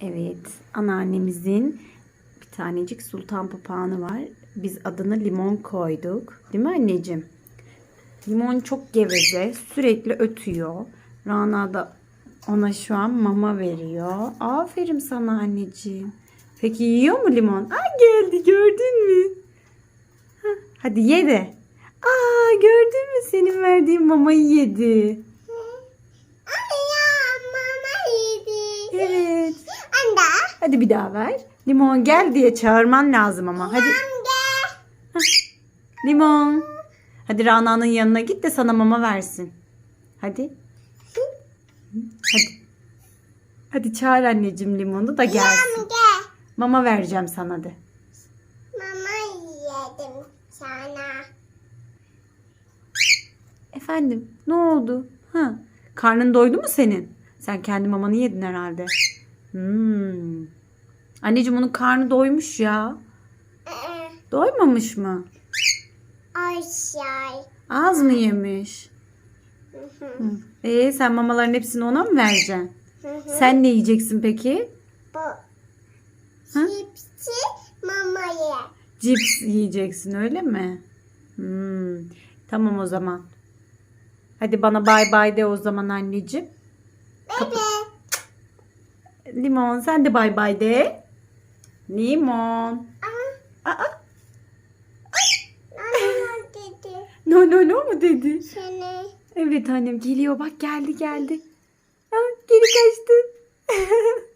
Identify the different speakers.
Speaker 1: Evet, anneannemizin bir tanecik sultan papağanı var. Biz adını limon koyduk. Değil mi anneciğim? Limon çok geveze, sürekli ötüyor. Rana da ona şu an mama veriyor. Aferin sana anneciğim. Peki yiyor mu limon? Aa geldi gördün mü? Hadi ye de. Aa gördün mü senin verdiğin mamayı yedi. Hadi bir daha ver. Limon gel diye çağırman lazım ama. Hadi. Limon. Hadi Rana'nın yanına git de sana mama versin. Hadi. Hadi. Hadi çağır anneciğim limonu da gelsin. Mama vereceğim sana de.
Speaker 2: Mama yedim sana.
Speaker 1: Efendim ne oldu? Ha, karnın doydu mu senin? Sen kendi mamanı yedin herhalde. Hmm. Anneciğim onun karnı doymuş ya. Doymamış mı?
Speaker 2: Aşağı.
Speaker 1: Az mı yemiş? Ee, sen mamaların hepsini ona mı vereceksin? Sen ne yiyeceksin peki?
Speaker 2: Bu
Speaker 1: Ha?
Speaker 2: cipsi mama ye.
Speaker 1: Cips yiyeceksin öyle mi? Hmm. Tamam o zaman. Hadi bana bay bay de o zaman anneciğim.
Speaker 2: Bebe.
Speaker 1: Limon sen de bay bay de. Limon. Aa,
Speaker 2: dedi.
Speaker 1: no no no mu dedi?
Speaker 2: Seni.
Speaker 1: Evet annem geliyor bak geldi geldi. Ha, geri kaçtı.